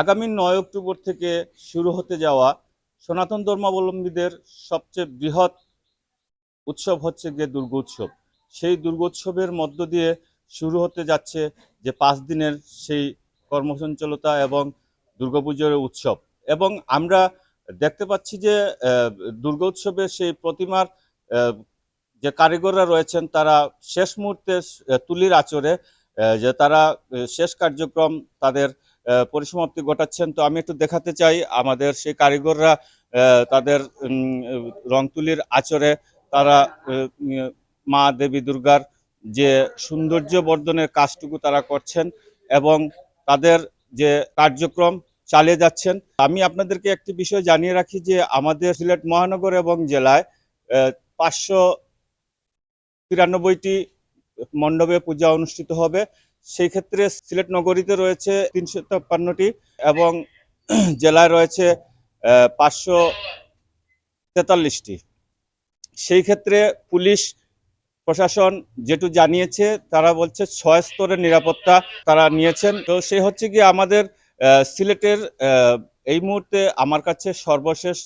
আগামী নয় অক্টোবর থেকে শুরু হতে যাওয়া সনাতন ধর্মাবলম্বীদের সবচেয়ে বৃহৎ উৎসব হচ্ছে গিয়ে দুর্গোৎসব সেই দুর্গোৎসবের মধ্য দিয়ে শুরু হতে যাচ্ছে যে পাঁচ দিনের সেই কর্মসঞ্চলতা এবং দুর্গাপুজোর উৎসব। এবং আমরা দেখতে পাচ্ছি যে দুর্গোৎসবে সেই প্রতিমার যে কারিগররা রয়েছেন, তারা শেষ মুহূর্তে তুলির আচরে যে তারা শেষ কার্যক্রম তাদের পরিসমাপ্তি ঘটাচ্ছেন। তো আমি একটু দেখাতে চাই, আমাদের সেই কারিগররা তাদের রং তুলির আচরে তারা মা দেবী দুর্গার যে সৌন্দর্য বর্ধনের কাজটুকু তারা করছেন এবং তাদের যে কার্যক্রম চালিয়ে যাচ্ছেন। আমি আপনাদেরকে একটি বিষয় জানিয়ে রাখি যে আমাদের সিলেট মহানগর এবং জেলায় পাঁচশো তিরানব্বইটি মণ্ডপে পূজা অনুষ্ঠিত হবে সেই ক্ষেত্রে সিলেট নগরীতে রয়েছে তিনশো তাপ্পান্নটি এবং জেলায় রয়েছে পাঁচশো তেতাল্লিশটি সেই ক্ষেত্রে পুলিশ, প্রশাসন যেটু জানিয়েছে, তারা বলছে ছয় স্তরের নিরাপত্তা তারা নিয়েছেন তো সে হচ্ছে কি আমাদের সিলেটের এই মুহূর্তে আমার কাছে সর্বশেষ